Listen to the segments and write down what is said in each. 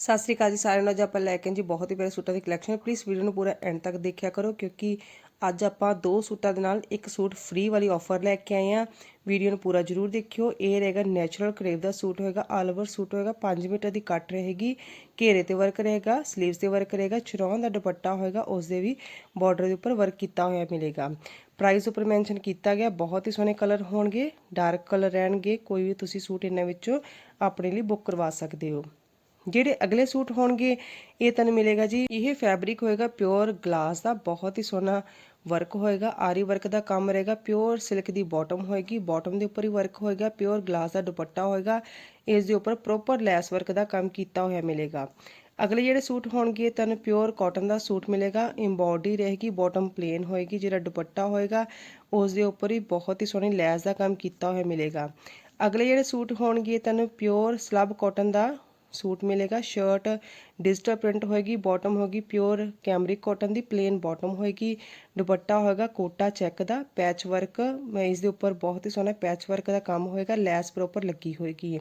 ਸਤਿ ਸ੍ਰੀ ਅਕਾਲ ਜੀ ਸਾਰਿਆਂ ਨੂੰ। ਅੱਜ ਆਪਾਂ ਲੈ ਕੇ ਜੀ ਬਹੁਤ ਹੀ ਪਿਆਰੇ ਸੂਟਾਂ ਦੀ ਕਲੈਕਸ਼ਨ ਪਲੀਜ਼ ਵੀਡੀਓ ਨੂੰ ਪੂਰਾ ਐਂਡ ਤੱਕ ਦੇਖਿਆ ਕਰੋ ਕਿਉਂਕਿ ਅੱਜ ਆਪਾਂ ਦੋ ਸੂਟਾਂ ਦੇ ਨਾਲ ਇੱਕ ਸੂਟ ਫ੍ਰੀ ਵਾਲੀ ਆਫਰ ਲੈ ਕੇ ਆਏ ਆ ਵੀਡੀਓ ਨੂੰ ਪੂਰਾ ਜਰੂਰ ਦੇਖਿਓ। ਇਹ ਰਹੇਗਾ ਨੈਚੁਰਲ ਕਰੇਵ ਦਾ ਸੂਟ ਹੋਏਗਾ ਆਲ ਓਵਰ ਸੂਟ ਹੋਏਗਾ 5 ਮੀਟਰ ਦੀ ਕੱਟ ਰਹੇਗੀ, ਘੇਰੇ ਤੇ ਵਰਕ ਰਹੇਗਾ 슬ੀਵਸ ਤੇ ਵਰਕ ਰਹੇਗਾ ਚਰੌਂ ਦਾ ਦੁਪੱਟਾ ਹੋਏਗਾ ਉਸ ਦੇ ਵੀ ਬਾਰਡਰ ਦੇ ਉੱਪਰ ਵਰਕ ਕੀਤਾ ਹੋਇਆ ਮਿਲੇਗਾ। ਪ੍ਰਾਈਸ ਉੱਪਰ ਮੈਂਸ਼ਨ ਕੀਤਾ ਗਿਆ। ਬਹੁਤ ਹੀ ਸੋਹਣੇ ਕਲਰ ਹੋਣਗੇ ਡਾਰਕ ਕਲਰ ਰਹਿਣਗੇ, ਕੋਈ ਵੀ ਤੁਸੀਂ ਸੂਟ ਇਹਨਾਂ ਵਿੱਚੋਂ ਆਪਣੇ ਲਈ ਬੁੱਕ ਕਰਵਾ ਸਕਦੇ ਹੋ। ਜਿਹੜੇ ਅਗਲੇ ਸੂਟ ਹੋਣਗੇ, ਇਹ ਤੁਹਾਨੂੰ ਮਿਲੇਗਾ ਜੀ। ਇਹ ਫੈਬਰਿਕ ਹੋਏਗਾ ਪਿਓਰ ਗਲਾਸ ਦਾ, ਬਹੁਤ ਹੀ ਸੋਹਣਾ ਵਰਕ ਹੋਏਗਾ। ਆਰੀ ਵਰਕ ਦਾ ਕੰਮ ਰਹੇਗਾ ਪਿਓਰ ਸਿਲਕ ਦੀ ਬਾਟਮ ਹੋਏਗੀ। ਬਾਟਮ ਦੇ ਉੱਪਰ ਹੀ ਵਰਕ ਹੋਏਗਾ ਪਿਓਰ ਗਲਾਸ ਦਾ ਦੁਪੱਟਾ ਹੋਏਗਾ। ਇਸ ਦੇ ਉੱਪਰ ਪ੍ਰੋਪਰ ਲੈਸ ਵਰਕ ਦਾ ਕੰਮ ਕੀਤਾ ਹੋਇਆ ਮਿਲੇਗਾ। ਅਗਲੇ ਜਿਹੜੇ ਸੂਟ ਹੋਣਗੇ, ਤੁਹਾਨੂੰ ਪਿਓਰ ਕਾਟਨ ਦਾ ਸੂਟ ਮਿਲੇਗਾ। ਇੰਬੋਡੀ ਰਹੇਗੀ ਬਾਟਮ ਪਲੇਨ ਹੋਏਗੀ ਜਿਹੜਾ ਦੁਪੱਟਾ ਹੋਏਗਾ। ਉਸ ਦੇ ਉੱਪਰ ਹੀ ਬਹੁਤ ਹੀ ਸੋਹਣੀ ਲੈਸ ਦਾ ਕੰਮ ਕੀਤਾ ਹੋਇਆ ਮਿਲੇਗਾ। ਅਗਲੇ ਜਿਹੜੇ ਸੂਟ ਹੋਣਗੇ, ਤੁਹਾਨੂੰ ਪਿਓਰ ਸਲੱਬ ਕਾਟਨ ਦਾ ਸੂਟ ਮਿਲੇਗਾ। ਸ਼ਰਟ ਡਿਜੀਟਲ ਪ੍ਰਿੰਟ ਹੋਏਗੀ ਬਾਟਮ ਹੋਏਗੀ ਪਿਓਰ ਕੈਮਰਿਕ ਕਾਟਨ ਦੀ ਪਲੇਨ ਬਾਟਮ ਹੋਏਗੀ। ਦੁਪੱਟਾ ਹੋਏਗਾ ਕੋਟਾ ਚੈੱਕ ਦਾ ਪੈਚ ਵਰਕ ਇਸ ਦੇ ਉੱਪਰ ਬਹੁਤ ਹੀ ਸੋਹਣਾ ਪੈਚ ਵਰਕ ਦਾ ਕੰਮ ਹੋਏਗਾ, ਲੈਸ ਪ੍ਰੋਪਰ ਲੱਗੀ ਹੋਏਗੀ।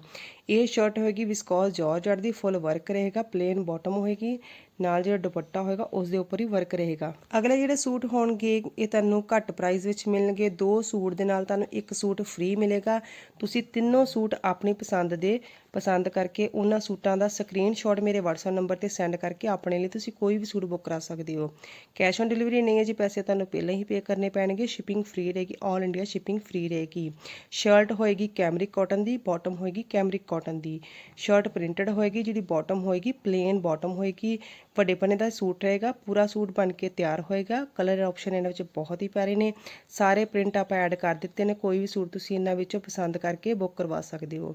ਇਹ ਸ਼ਰਟ ਹੋਏਗੀ ਵਿਸਕੋਸ ਜਾਰਜਟ ਦੀ ਫੁੱਲ ਵਰਕ ਰਹੇਗਾ ਪਲੇਨ ਬਾਟਮ ਹੋਏਗੀ। ਨਾਲ ਜਿਹੜਾ ਦੁਪੱਟਾ ਹੋਏਗਾ, ਉਸ ਦੇ ਉੱਪਰ ਹੀ ਵਰਕ ਰਹੇਗਾ। ਅਗਲੇ ਜਿਹੜੇ ਸੂਟ ਹੋਣਗੇ, ਇਹ ਤੁਹਾਨੂੰ ਘੱਟ ਪ੍ਰਾਈਸ ਵਿੱਚ ਮਿਲਣਗੇ। ਦੋ ਸੂਟ ਦੇ ਨਾਲ ਤੁਹਾਨੂੰ ਇੱਕ ਸੂਟ ਫ੍ਰੀ ਮਿਲੇਗਾ। ਤੁਸੀਂ ਤਿੰਨੋਂ ਸੂਟ ਆਪਣੀ ਪਸੰਦ ਦੇ, ਪਸੰਦ ਕਰਕੇ ਉਹਨਾਂ ਸੂਟਾਂ ਦਾ ਸਕਰੀਨਸ਼ਾਟ ਮੇਰੇ WhatsApp ਨੰਬਰ ਤੇ ਸੈਂਡ ਕਰਕੇ ਆਪਣੇ ਲਈ ਤੁਸੀਂ ਕੋਈ ਵੀ ਸੂਟ ਬੁੱਕ ਕਰਾ ਸਕਦੇ ਹੋ। ਕੈਸ਼ ਔਨ ਡਿਲੀਵਰੀ ਨਹੀਂ ਹੈ ਜੀ, ਪੈਸੇ ਤੁਹਾਨੂੰ ਪਹਿਲਾਂ ਹੀ ਪੇ ਕਰਨੇ ਪੈਣਗੇ। ਸ਼ਿਪਿੰਗ ਫ੍ਰੀ ਰਹੇਗੀ 올 ਇੰਡੀਆ ਸ਼ਿਪਿੰਗ ਫ੍ਰੀ ਰਹੇਗੀ। ਸ਼ਰਟ ਹੋਏਗੀ ਕੈਮਰਿਕ ਕਾਟਨ ਦੀ ਬਾਟਮ ਹੋਏਗੀ ਕੈਮਰਿਕ ਕਾਟਨ ਦੀ। ਸ਼ਰਟ ਪ੍ਰਿੰਟਡ ਹੋਏਗੀ ਜਿਹੜੀ ਬਾਟਮ ਹੋਏਗੀ ਪਲੇਨ ਬਾਟਮ ਹੋਏਗੀ। ਵੱਡੇ ਪੰਨੇ ਦਾ ਸੂਟ ਰਹੇਗਾ, ਪੂਰਾ ਸੂਟ ਬਣ ਕੇ ਤਿਆਰ ਹੋਏਗਾ। ਕਲਰ ਆਪਸ਼ਨ ਇਹਨਾਂ ਵਿੱਚ ਬਹੁਤ ਹੀ ਪਿਆਰੇ ਨੇ। ਸਾਰੇ ਪ੍ਰਿੰਟ ਆਪਾਂ ਐਡ ਕਰ ਦਿੱਤੇ ਨੇ, ਕੋਈ ਵੀ ਸੂਟ ਤੁਸੀਂ ਇਹਨਾਂ ਵਿੱਚੋਂ ਪਸੰਦ ਕਰਕੇ ਬੁੱਕ ਕਰਵਾ ਸਕਦੇ ਹੋ।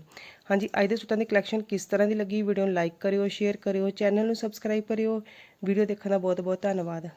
ਹਾਂਜੀ, ਅੱਜ ਦੇ ਸੂਟਾਂ ਦੀ ਕਲੈਕਸ਼ਨ ਕਿਸ ਤਰ੍ਹਾਂ ਦੀ ਲੱਗੀ? ਵੀਡੀਓ ਨੂੰ ਲਾਈਕ ਕਰਿਓ ਸ਼ੇਅਰ ਕਰਿਓ ਚੈਨਲ ਨੂੰ ਸਬਸਕ੍ਰਾਈਬ ਕਰਿਓ। ਵੀਡੀਓ ਦੇਖਣ ਦਾ ਬਹੁਤ ਬਹੁਤ ਧੰਨਵਾਦ।